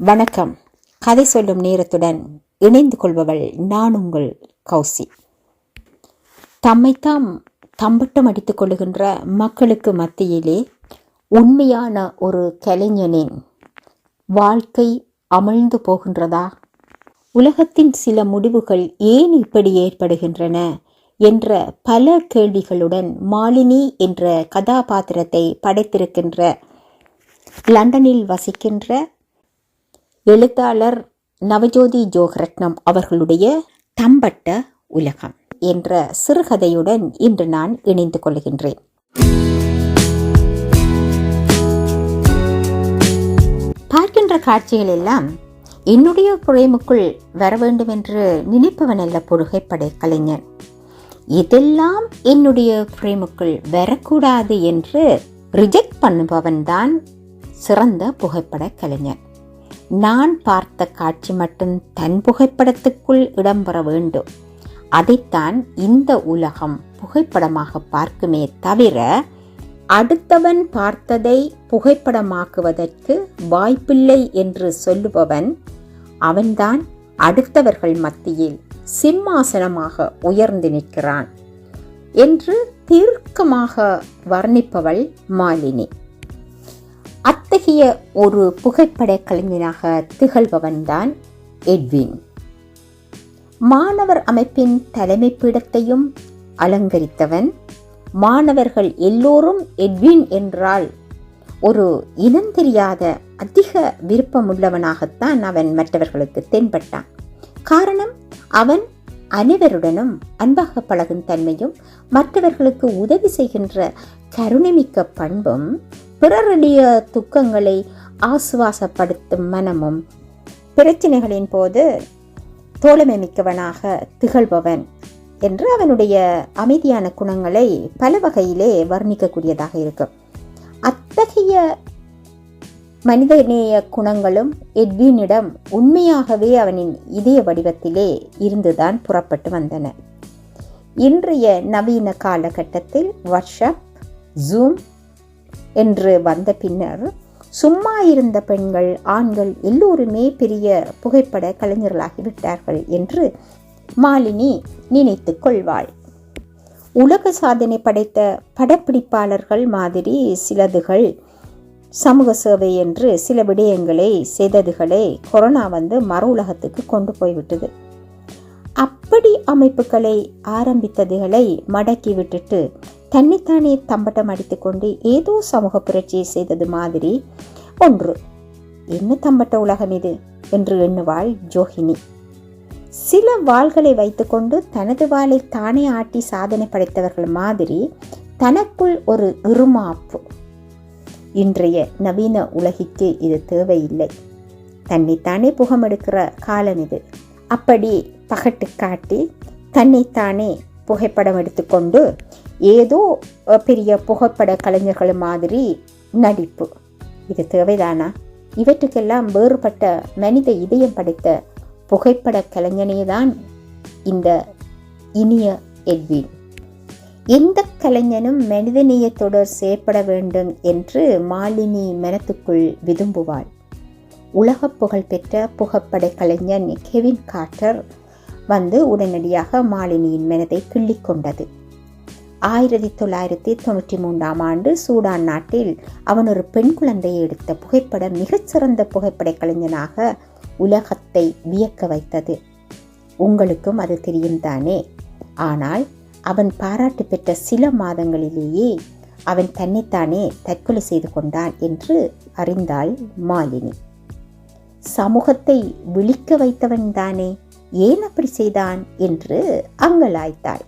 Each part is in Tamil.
வணக்கம். கதை சொல்லும் நேரத்துடன் இணைந்து கொள்பவள் நான் உங்கள் கௌசி. தம்மைத்தாம் தம்பட்டம் அடித்துக் கொள்ளுகின்ற மக்களுக்கு மத்தியிலே உண்மையான ஒரு கலைஞனின் வாழ்க்கை அமிழ்ந்து போகின்றதா? உலகத்தின் சில முடிவுகள் ஏன் இப்படி ஏற்படுகின்றன என்ற பல கேள்விகளுடன் மாலினி என்ற கதாபாத்திரத்தை படைத்திருக்கின்ற லண்டனில் வசிக்கின்ற எழுத்தாளர் நவஜோதி ஜோகரட்னம் அவர்களுடைய தம்பட்ட உலகம் என்ற சிறுகதையுடன் இன்று நான் இணைந்து கொள்கின்றேன். பார்க்கின்ற காட்சிகள் எல்லாம் என்னுடைய புழைமுக்குள் வர வேண்டும் என்று நினைப்பவன் அல்ல புகைப்படை கலைஞன். இதெல்லாம் என்னுடைய பிரேமுக்குள் வரக்கூடாது என்று ரிஜெக்ட் பண்ணுபவன் தான் சிறந்த புகைப்பட கலைஞன். நான் பார்த்த காட்சி மட்டும் தன் புகைப்படத்துக்குள் இடம்பெற வேண்டும். அதைத்தான் இந்த உலகம் புகைப்படமாக பார்க்குமே தவிர அடுத்தவன் பார்த்ததை புகைப்படமாக்குவதற்கு வாய்ப்பில்லை என்று சொல்லுபவன் அவன்தான் அடுத்தவர்கள் மத்தியில் சிம்மாசனமாக உயர்ந்து நிற்கிறான் என்று தீர்க்கமாக வர்ணிப்பவள் மாலினி. இந்திய ஒரு புகைப்பட கலைஞனாக திகழ்பவன்தான் எட்வின். மாணவர் அமைப்பின் தலைமை பீடத்தையும் அலங்கரித்தவன் மாணவர்கள் எல்லோரும் எட்வின் என்றால் ஒரு இனம் தெரியாத அதிக விருப்பமுள்ளவனாகத்தான் அவன் மற்றவர்களுக்கு தென்பட்டான். காரணம் அவன் அனைவருடனும் அன்பாக பழகும் தன்மையும் மற்றவர்களுக்கு உதவி செய்கின்ற கருணைமிக்க பண்பும் பிறருடைய துக்கங்களை ஆசுவாசப்படுத்தும் மனமும் பிரச்சனைகளின் போது தோழமை மிக்கவனாக திகழ்பவன் என்று அவனுடைய அமைதியான குணங்களை பல வகையிலே வர்ணிக்கக்கூடியதாக இருக்கும். அத்தகைய மனிதநேய குணங்களும் எட்வினிடம் உண்மையாகவே அவனின் இதய வடிவத்திலே இருந்துதான் புறப்பட்டு வந்தன. இன்றைய நவீன காலகட்டத்தில் வாட்ஸ்அப் ஜூம் என்று வந்த பின்னர் சும்மா இருந்த பெண்கள் ஆண்கள் எல்லோருமே பெரிய புகைப்பட கலைஞர்களாகிவிட்டார்கள் என்று மாலினி நினைத்து கொள்வாள். உலக சாதனை படைத்த படப்பிடிப்பாளர்கள் மாதிரி சிலதுகள் சமூக சேவை என்று சில விடயங்களை செய்ததுகளை கொரோனா வந்து மறு உலகத்துக்கு கொண்டு போய்விட்டது. அமைப்புகளை ஆரம்பித்ததுகளை மடக்கி விட்டுட்டு தன்னைத்தானே தம்பட்டம் அடித்துக்கொண்டு ஏதோ சமூக புரட்சியை செய்தது மாதிரி. ஒன்று என்ன தம்பட்ட உலகம் இது? என்று எண்ணுவாள் ஜோகினி. சில வாள்களை வைத்துக்கொண்டு தனது வாளை தானே ஆட்டி சாதனை படைத்தவர்கள் மாதிரி தனக்குள் ஒரு இருமாப்பு இன்றைய நவீன உலகிற்கு இது தேவையில்லை. தன்னைத்தானே புகமெடுக்கிற காலம் இது. அப்படி பகட்டு காட்டி தன்னைத்தானே புகைப்படம் எடுத்துக்கொண்டு ஏதோ பெரிய புகைப்பட கலைஞர்கள் மாதிரி நடிப்பு. இது தேவைதானா? இவற்றுக்கெல்லாம் வேறுபட்ட மனித இதயம் படைத்த புகைப்பட கலைஞனே தான் இந்த இனிய எட்வின் எந்த கலைஞனும் மனிதநேயத்தோடு செயற்பட வேண்டும் என்று மாலினி மனத்துக்குள் விரும்புவாள் உலக புகழ்பெற்ற புகைப்படை கலைஞன் கெவின் கார்டர் வந்து உடனடியாக மாலினியின் மனதை கிள்ளிக்கொண்டது. ஆயிரத்தி தொள்ளாயிரத்தி தொண்ணூற்றி மூன்றாம் ஆண்டு சூடான் நாட்டில் அவன் ஒரு பெண் குழந்தையை எடுத்த புகைப்படம் மிகச்சிறந்த புகைப்படை கலைஞனாக உலகத்தை வியக்க வைத்தது. உங்களுக்கும் அது தெரியும் தானே? ஆனால் அவன் பாராட்டு பெற்ற சில மாதங்களிலேயே அவன் தன்னைத்தானே தற்கொலை செய்து கொண்டான் என்று அறிந்தாள் மாலினி. சமூகத்தை விழிக்க வைத்தவன் தானே ஏன் அப்படி செய்தான் என்று அங்கலாய்த்தாள்.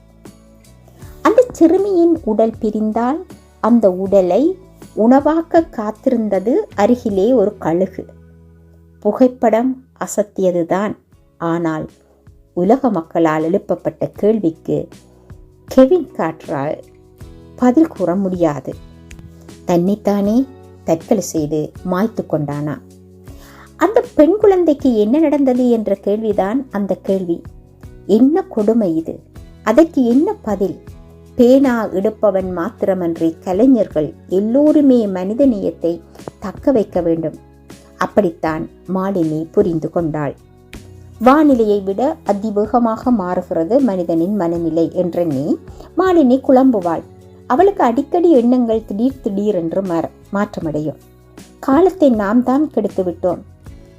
அந்த சிறுமியின் உடல் பிரிந்தால் அந்த உடலை உணவாக்க காத்திருந்தது அருகிலே ஒரு கழுகு. புகைப்படம் அசத்தியதுதான். ஆனால் உலக மக்களால் எழுப்பப்பட்ட கேள்விக்கு கெவின் காற்றால் பதில் கூற முடியாது. தன்னைத்தானே தற்கொலை செய்து மாய்த்து கொண்டானா? அந்த பெண் குழந்தைக்கு என்ன நடந்தது என்ற கேள்விதான் அந்த கேள்வி. என்ன கொடுமை இது? அதற்கு என்ன பதில்? பேனா எடுப்பவன் மாத்திரமன்றி கலைஞர்கள் எல்லோருமே மனிதநேயத்தை தக்க வைக்க வேண்டும். அப்படித்தான் மாலினி புரிந்து கொண்டாள். வானிலையை விட அதிவேகமாக மாறுகிறது மனிதனின் மனநிலை என்றெண்ணி மாலினி குழம்புவாள். அவளுக்கு அடிக்கடி எண்ணங்கள் திடீர் திடீர் என்று மாற்றமடையும். காலத்தை நாம் தான் கெடுத்து விட்டோம்.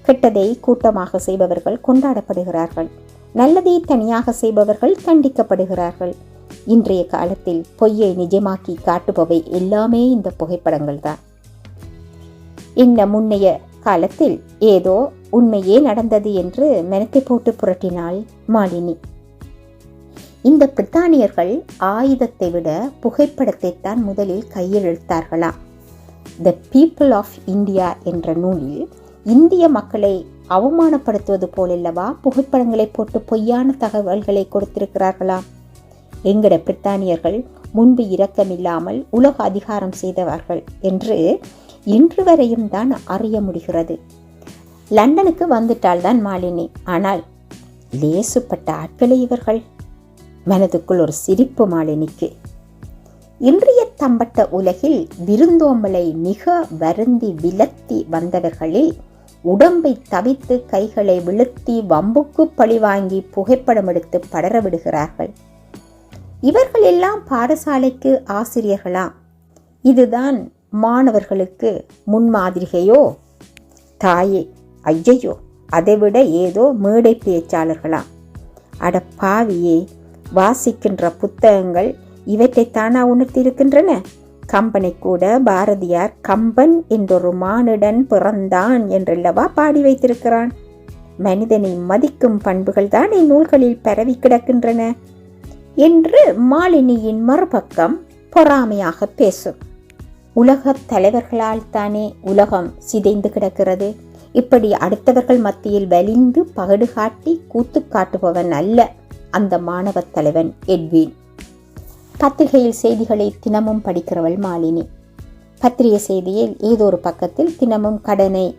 கெட்டதை கூட்டமாக செய்பவர்கள் கொண்டாடப்படுகிறார்கள். நல்லதை தனியாக செய்பவர்கள் தண்டிக்கப்படுகிறார்கள். இன்றைய காலத்தில் பொய்யை நிஜமாக்கி காட்டுபவை எல்லாமே இந்த புகைப்படங்கள் தான். இந்த முன்னைய காலத்தில் ஏதோ உண்மையே நடந்தது என்று மெனத்தை போட்டு புரட்டினாள் மாலினி. இந்த பிரித்தானியர்கள் ஆயுதத்தை விட புகைப்படத்தை தான் முதலில் கையில் த பீப்புள் ஆஃப் இந்தியா என்ற நூலில் இந்திய மக்களை அவமானப்படுத்துவது போலல்லவா? புகைப்படங்களை போட்டு பொய்யான தகவல்களை கொடுத்திருக்கிறார்களா? எங்கட பிரித்தானியர்கள் முன்பு இரக்கமில்லாமல் உலக அதிகாரம் செய்தவர்கள் என்று இன்று வரையும் தான் அறிய முடிகிறது. லண்டனுக்கு வந்துட்டால் தான் மாலினி. ஆனால் லேசுப்பட்ட ஆட்களை இவர்கள். மனதுக்குள் ஒரு சிரிப்பு மாலினிக்கு. இன்றைய தம்பட்ட உலகில் விருந்தோம்பலை மிக வருந்தி விலத்தி வந்தவர்களில் உடம்பை தவித்து கைகளை விழுத்தி வம்புக்கு பழிவாங்கி புகைப்படம் எடுத்து படர விடுகிறார்கள். இவர்கள் எல்லாம் பாடசாலைக்கு ஆசிரியர்களா? இதுதான் மாணவர்களுக்கு முன்மாதிரிகையோ? தாயே ஐயையோ அதைவிட ஏதோ மேடை பேச்சாளர்களா? அட பாவியே வாசிக்கின்ற புத்தகங்கள் இவற்றைத்தானா உணர்த்தியிருக்கின்றன? கம்பனை கூட பாரதியார் கம்பன் என்றொரு மானுடன் பிறந்தான் என்றல்லவா பாடி வைத்திருக்கிறான். மனிதனை மதிக்கும் பண்புகள் தான் இந்நூல்களில் பரவி கிடக்கின்றன என்று மாலினியின் மறுபக்கம் பொறாமையாக பேசும். உலகத் தலைவர்களால் தானே உலகம் சிதைந்து கிடக்கிறது. இப்படி அடுத்தவர்கள் மத்தியில் வலிந்து பகடு காட்டி கூத்து காட்டுபவன் அல்ல அந்த மாணவத் தலைவன் எட்வின். பத்திரிகையில் செய்திகளை தினமும் படிக்கிறவள் மாலினி. பத்திரிகை செய்தியில் ஏதோ ஒரு பக்கத்தில் தினமும் கடனை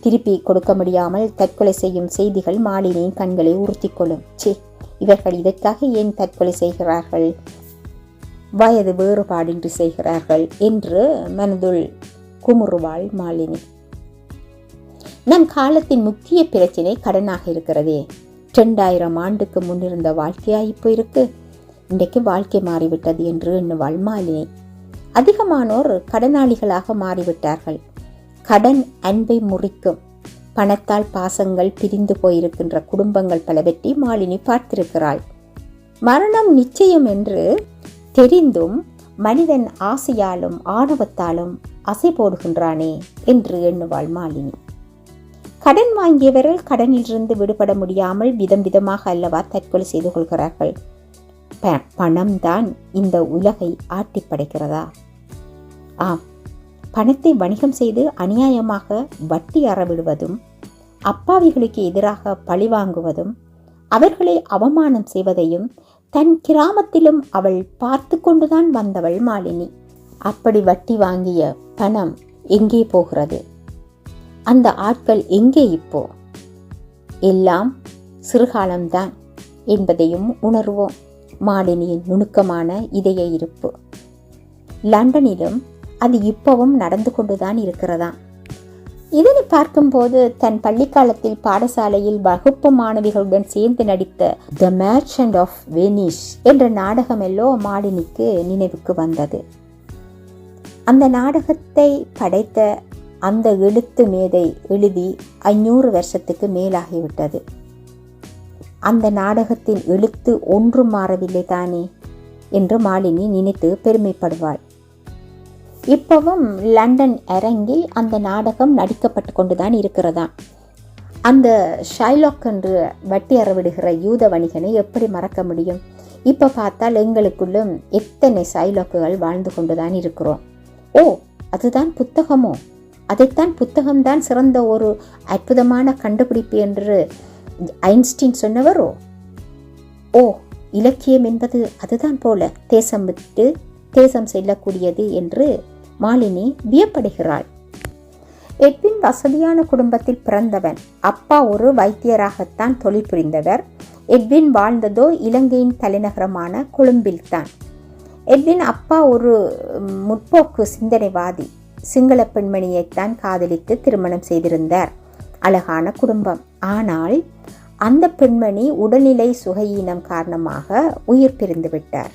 திருப்பி கொடுக்க முடியாமல் தற்கொலை செய்யும் செய்திகள் மாலினியின் கண்களை உறுத்திக்கொள்ளும். ச்சே இவர்கள் இதற்காக ஏன் தற்கொலை செய்கிறார்கள்? வயது வேறுபாடின்றி செய்கிறார்கள் என்று மனதுள் குமுறுவாள் மாலினி. நம் காலத்தின் முக்கிய பிரச்சனை கடனாக இருக்கிறதே. ரெண்டாயிரம் ஆண்டுக்கு முன்னிருந்த வாழ்க்கையா இப்போ இருக்குது இன்றைக்கு வாழ்க்கை மாறிவிட்டது என்று எண்ணுவாள் மாலினி. அதிகமானோர் கடனாளிகளாக மாறிவிட்டார்கள். கடன் அன்பை முறிக்கும். பணத்தால் பாசங்கள் பிரிந்து போயிருக்கின்ற குடும்பங்கள் பலவற்றை மாலினி பார்த்திருக்கிறாள். மரணம் நிச்சயம் என்று தெரிந்தும் மனிதன் ஆசையாலும் ஆணவத்தாலும் அசை போடுகின்றானே என்று எண்ணுவாள் மாலினி. கடன் வாங்கியவர்கள் கடனிலிருந்து விடுபட முடியாமல் விதம் விதமாக அல்லவா தற்கொலை செய்து கொள்கிறார்கள்? ப- பணம்தான் இந்த உலகை ஆட்டி படைக்கிறதா? ஆம். பணத்தை வணிகம் செய்து அநியாயமாக வட்டி அறவிடுவதும் அப்பாவிகளுக்கு எதிராக பழிவாங்குவதும் அவர்களை அவமானம் செய்வதையும் தன் கிராமத்திலும் அவள் பார்த்து கொண்டுதான் வந்தவள் மாலினி அப்படி வட்டி வாங்கிய பணம் எங்கே போகிறது? அந்த ஆட்கள் எங்கே இப்போ? எல்லாம் சிறுகாலம்தான் என்பதையும் உணர்வோம். மாலினியின் நுணுக்கமான இதய இருப்பு. லண்டனிலும் அது இப்பவும் நடந்து கொண்டுதான் இருக்கிறதா இதனை பார்க்கும்போது தன் பள்ளிக்காலத்தில் பாடசாலையில் வகுப்பு மாணவிகளுடன் சேர்ந்து நடித்த த மேர்ச்சன்ட் ஆஃப் வெனிஸ் என்ற நாடகமெல்லோ மாலினிக்கு நினைவுக்கு வந்தது. அந்த நாடகத்தை படைத்த அந்த எழுத்து மேதை எழுதி ஐநூறு வருஷத்துக்கு மேலாகிவிட்டது. அந்த நாடகத்தின் எழுத்து ஒன்றும் மாறவில்லை தானே? என்று மாலினி நினைத்து பெருமைப்படுவாள். இப்பவும் லண்டன் அரங்கில் அந்த நாடகம் நடிக்கப்பட்டு கொண்டுதான் இருக்கிறதா அந்த ஷைலாக் என்று வட்டி அறவிடுகிற யூத வணிகனை எப்படி மறக்க முடியும்? இப்போ பார்த்தால் எங்களுக்குள்ளும் எத்தனை ஷைலாக்குகள் வாழ்ந்து கொண்டுதான் இருக்கிறோம். ஓ அதுதான் புத்தகமோ? அதைத்தான் புத்தகம்தான் சிறந்த ஒரு அற்புதமான கண்டுபிடிப்பு என்று ஐன்ஸ்டீன் சொன்னவரோ? ஓ இலக்கியம் என்பது அதுதான் போல தேசம் விட்டு தேசம் செல்லக்கூடியது என்று மாலினி வியப்படுகிறாள். எட்வின் வசதியான குடும்பத்தில் பிறந்தவன் அப்பா ஒரு வைத்தியராகத்தான் தொழில் புரிந்தவர். எட்வின் வாழ்ந்ததோ இலங்கையின் தலைநகரமான கொழும்பில்தான். எட்வின் அப்பா ஒரு முற்போக்கு சிந்தனைவாதி சிங்கள பெண்மணியைத்தான் காதலித்து திருமணம் செய்திருந்தார். அழகான குடும்பம். ஆனால் அந்த பெண்மணி உடல்நிலை சுகையீனம் காரணமாக உயிர் பிரிந்து விட்டார்.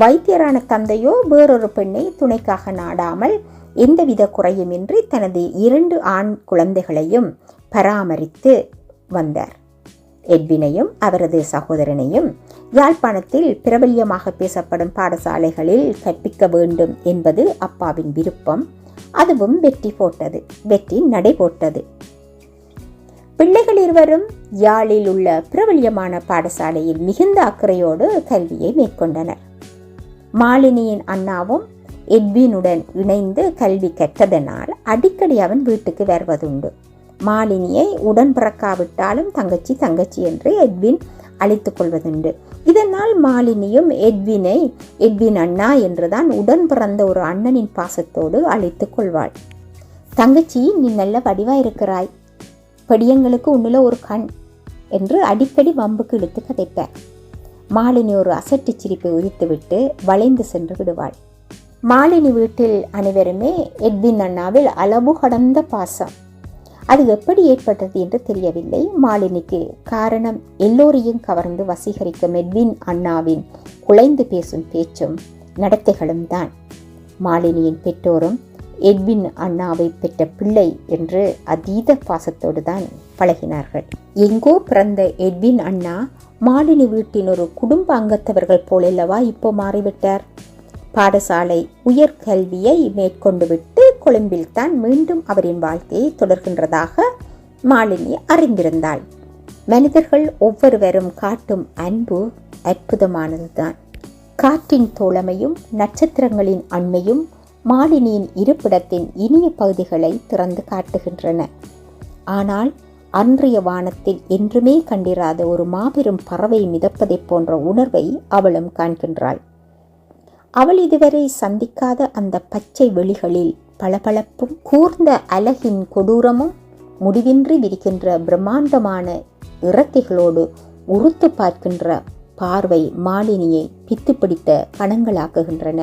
வைத்தியரான தந்தையோ வேறொரு பெண்ணை துணைக்காக நாடாமல் எந்தவித குறையுமின்றி தனது இரண்டு ஆண் குழந்தைகளையும் பராமரித்து வந்தார். எட்வினையும் அவரது சகோதரனையும் யாழ்ப்பாணத்தில் பிரபல்யமாக பேசப்படும் பாடசாலைகளில் கற்பிக்க வேண்டும் என்பது அப்பாவின் விருப்பம். அதுவும் வெற்றி போட்டது வெற்றி நடைபோட்டது பிள்ளைகள் இருவரும் யாழில் உள்ள பிரபல்யமான பாடசாலையில் மிகுந்த அக்கறையோடு கல்வியை மேற்கொண்டனர். மாலினியின் அண்ணாவும் எட்வினுடன் இணைந்து கல்வி கற்றதனால் அடிக்கடி அவன் வீட்டுக்கு வருவதுண்டு. மாலினியை உடன் பிறக்காவிட்டாலும் தங்கச்சி தங்கச்சி என்று எட்வின் அழைத்து கொள்வதுண்டு. இதனால் மாலினியும் எட்வினை எட்வின் அண்ணா என்றுதான் உடன் பிறந்த ஒரு அண்ணனின் பாசத்தோடு அழைத்து கொள்வாள். தங்கச்சி நீ நல்ல வடிவா இருக்கிறாய். படியங்களுக்கு உன்னில் ஒரு கண் என்று அடிக்கடி வம்புக்கு இழுத்து கதைப்பார் மாலினி ஒரு அசட்டு சிரிப்பை உதித்துவிட்டு வளைந்து சென்று விடுவாள். மாலினி வீட்டில் அனைவருமே எட்வின் அண்ணாவில் அளவு கடந்த பாசம். அது எப்படி ஏற்பட்டது என்று தெரியவில்லை. மாலினிக்கு காரணம் எல்லோரையும் கவர்ந்து வசீகரிக்கும் எட்வின் அண்ணாவின் குலைந்து பேசும் பேச்சும் நடத்தைகளும் தான். மாலினியின் பெற்றோரும் எட்வின் அண்ணாவை பெற்ற பிள்ளை என்று அதீத பாசத்தோடு தான் பழகினார்கள். எங்கோ பிறந்த எட்வின் அண்ணா மாலினி வீட்டின் ஒரு குடும்ப அங்கத்தவர்கள் போலல்லவா இப்போ மாறிவிட்டார். பாடசாலை உயர்கல்வியை மேற்கொண்டு விட்டு கொழும்பில் தான் மீண்டும் அவரின் வாழ்க்கையை தொடர்கின்றதாக மாலினி அறிந்திருந்தாள். மனிதர்கள் ஒவ்வொருவரும் காட்டும் அன்பு அற்புதமானதுதான். காற்றின் தோழமையும் நட்சத்திரங்களின் அண்மையும் மாலினியின் இருப்பிடத்தின் இனிய பகுதிகளை திறந்து காட்டுகின்றன. ஆனால் அன்றைய வானத்தில் என்றுமே கண்டிராத ஒரு மாபெரும் பறவை மிதப்பதைப் போன்ற உணர்வை அவளும் காண்கின்றாள். அவள் இதுவரை சந்திக்காத அந்த பச்சை வெளிகளில் பளபளப்பும் கூர்ந்த அலகின் கொடூரமும் முடிவின்றி விரிக்கின்ற பிரம்மாண்டமான இறக்கைகளோடு உறுத்து பார்க்கின்ற பார்வை மாலினியை பித்து பிடித்த கணங்களாக்குகின்றன.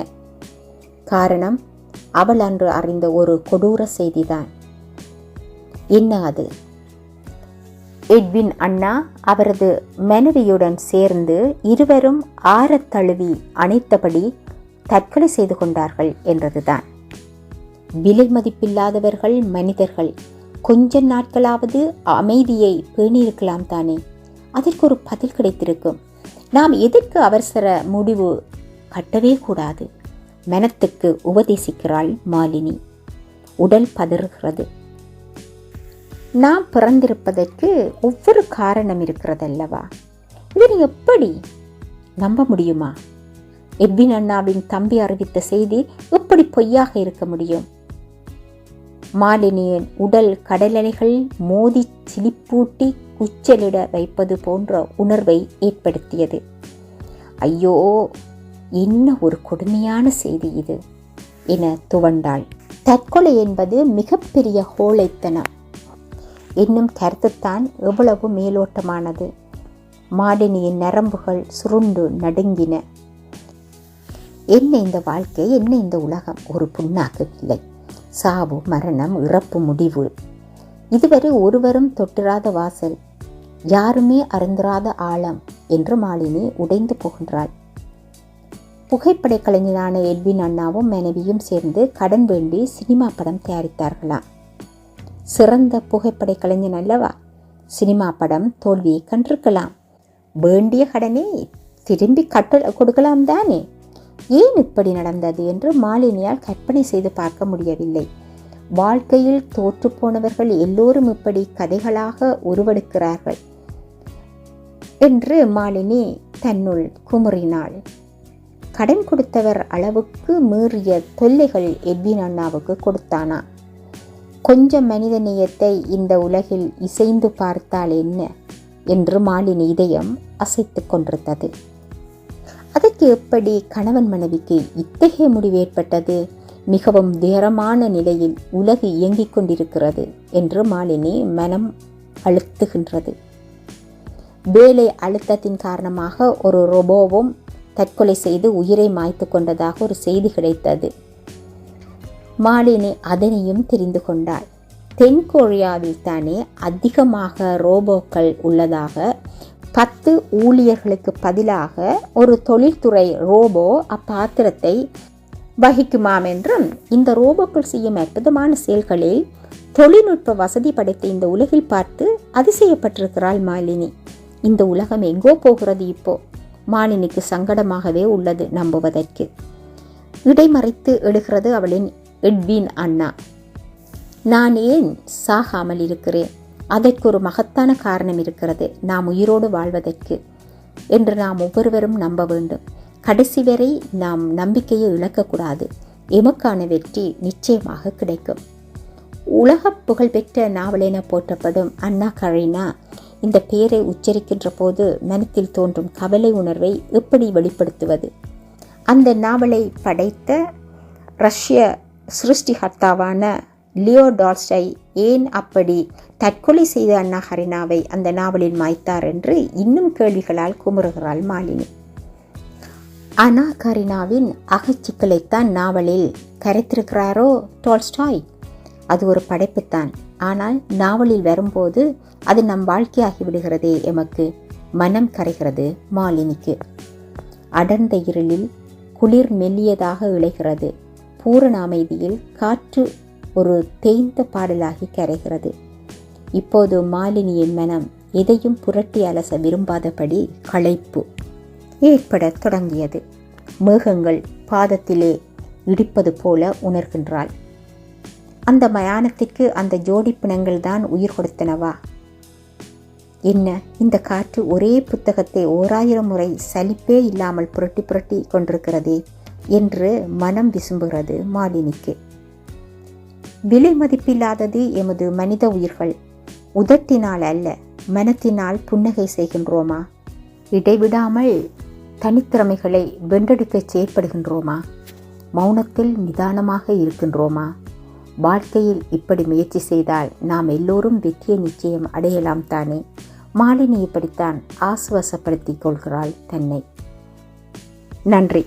காரணம் அவள் அன்று அறிந்த ஒரு கொடூர செய்திதான். என்ன அது? எட்வின் அண்ணா அவரது மனைவியுடன் சேர்ந்து இருவரும் ஆறத் தழுவி அணைத்தபடி தற்கொலை செய்து கொண்டார்கள் என்றதுதான். விலை மதிப்பில்லாதவர்கள் மனிதர்கள். கொஞ்ச நாட்களாவது அமைதியை பேணியிருக்கலாம் தானே? அதற்கு ஒரு பதில் கிடைத்திருக்கும். நாம் எதற்கு அவசர முடிவு கட்டவே கூடாது. மனத்துக்கு உபதேசிக்கிறாள் மாலினி. உடல் பதறுகிறது. நாம் பிறந்திருப்பதற்கு ஒவ்வொரு காரணம் இருக்கிறதல்லவா? இதனை எப்படி நம்ப முடியுமா? எட்வின் அண்ணாவின் தம்பி அறிவித்த செய்தி எப்படி பொய்யாக இருக்க முடியும்? மாலினியின் உடல் கடலலைகள் மோதி சிலிப்பூட்டி குச்சலிட வைப்பது போன்ற உணர்வை ஏற்படுத்தியது. ஐயோ என்ன ஒரு கொடுமையான செய்தி இது? என துவண்டாள். தற்கொலை என்பது மிகப்பெரிய ஹோலைத்தனம் என்னும் கருத்துத்தான் எவ்வளவு மேலோட்டமானது. மாலினியின் நரம்புகள் சுருண்டு நடுங்கின. என்ன இந்த வாழ்க்கை? என்ன இந்த உலகம்? ஒரு புண்ணாக்கு இல்லை சாவு மரணம் இறப்பு முடிவு. இதுவரை ஒருவரும் தொட்டிராத வாசல் யாருமே அருந்திராத ஆழம் என்று மாலினி உடைந்து போகின்றாள். புகைப்படக் கலைஞரான எட்வின் அண்ணாவும் மனைவியும் சேர்ந்து கடன் வேண்டி சினிமா படம் தயாரித்தார்களாம் சிறந்த புகைப்படக் கலைஞன் அல்லவா? சினிமா படம் தோல்வியை கண்டிருக்கலாம். வேண்டிய கடனே திரும்பி கட்ட கொடுக்கலாம் தானே? ஏன் இப்படி நடந்தது என்று மாலினியால் கற்பனை செய்து பார்க்க முடியவில்லை. வாழ்க்கையில் தோற்றுப்போனவர்கள் எல்லோரும் இப்படி கதைகளாக உருவெடுக்கிறார்கள். என்று மாலினி தன்னுள் குமுறினாள். கடன் கொடுத்தவர் அளவுக்கு மீறிய தொல்லைகள் எட்வின் அண்ணாவுக்கு கொடுத்தானா? கொஞ்சம் மனித நேயத்தை இந்த உலகில் இசைந்து பார்த்தால் என்ன? என்று மாலினி இதயம் அசைத்து கொண்டிருந்தது. அதற்கு எப்படி கணவன் மனைவிக்கு இத்தகைய முடிவு ஏற்பட்டது? மிகவும் துயரமான நிலையில் உலகு இயங்கிக் கொண்டிருக்கிறது என்று மாலினி மனம் அழுத்துகின்றது. வேலை அழுத்தத்தின் காரணமாக ஒரு ரொபோவும் தற்கொலை செய்து உயிரை மாய்த்து கொண்டதாக ஒரு செய்தி கிடைத்தது. மாலினி அதனையும் தெரிந்து கொண்டாள். தென்கொரியாவில் தானே அதிகமாக ரோபோக்கள் உள்ளதாக பத்து ஊழியர்களுக்கு பதிலாக ஒரு தொழில்துறை ரோபோ அப்பாத்திரத்தை வகிக்குமாம் என்றும் இந்த ரோபோக்கள் செய்யும் அற்புதமான செயல்களில் தொழில்நுட்ப வசதி படைத்த இந்த உலகில் பார்த்து அதிசயப்பட்டிருக்கிறாள் மாலினி. இந்த உலகம் எங்கோ போகிறது இப்போ. மாலினிக்கு சங்கடமாகவே உள்ளது நம்புவதற்கு. இடைமறைத்து எழுகிறது அவளின் எட்வின் அண்ணா. நான் ஏன் சாகாமல் இருக்கிறேன்? அதற்கு ஒரு மகத்தான காரணம் இருக்கிறது. நாம் உயிரோடு வாழ்வதற்கு என்று நாம் ஒவ்வொருவரும் நம்ப வேண்டும். கடைசி வரை நாம் நம்பிக்கையை இழக்கக்கூடாது. எமக்கான வெற்றி நிச்சயமாக கிடைக்கும். உலக புகழ்பெற்ற நாவல் என போற்றப்படும் அண்ணா கரீனா இந்த பெயரை உச்சரிக்கின்ற போது மனத்தில் தோன்றும் கவலை உணர்வை எப்படி வெளிப்படுத்துவது? அந்த நாவலை படைத்த ரஷ்ய சிருஷ்டிகர்த்தாவான லியோ டால்ஸ்டை ஏன் அப்படி தற்கொலை செய்த அண்ணா ஹரினாவை அந்த நாவலில் மாய்த்தார் என்று இன்னும் கேள்விகளால் குமுறுகிறாள் மாலினி. அனா கரினாவின் அகச்சிக்கலைத்தான் நாவலில் கரைத்திருக்கிறாரோ டால்ஸ்டாய்? அது ஒரு படைப்புத்தான். ஆனால் நாவலில் வரும்போது அது நம் வாழ்க்கையாகி விடுகிறதே எமக்கு மனம் கரைகிறது மாலினிக்கு. அடர்ந்த இருளில் குளிர் மெல்லியதாக இழைகிறது. பூரண அமைதியில் காற்று ஒரு தேய்ந்த பாடலாகி கரைகிறது. இப்போது மாலினியின் மனம் எதையும் புரட்டி அலச விரும்பாதபடி களைப்பு ஏற்படத் தொடங்கியது. மேகங்கள் பாதத்திலே இடிப்பது போல உணர்கின்றாள். அந்த மயானத்திற்கு அந்த ஜோடி பிணங்கள் தான் உயிர் கொடுத்தனவா? என்ன இந்த காற்று ஒரே புத்தகத்தை ஓராயிரம் முறை சலிப்பே இல்லாமல் புரட்டி புரட்டி கொண்டிருக்கிறதே என்று மனம் விசும்புகிறது மாலினிக்கு. விலை மதிப்பில்லாதது எமது மனித உயிர்கள். உதட்டினால் அல்ல மனத்தினால் புன்னகை செய்கின்றோமா? இடைவிடாமல் தனித்திறமைகளை வென்றெடுக்க செயற்படுகின்றோமா? மௌனத்தில் நிதானமாக இருக்கின்றோமா? வாழ்க்கையில் இப்படி முயற்சி செய்தால் நாம் எல்லோரும் வெற்றியை நிச்சயம் அடையலாம் தானே? மாலினி இப்படித்தான் ஆசுவாசப்படுத்திக் கொள்கிறாள் தன்னை. நன்றி.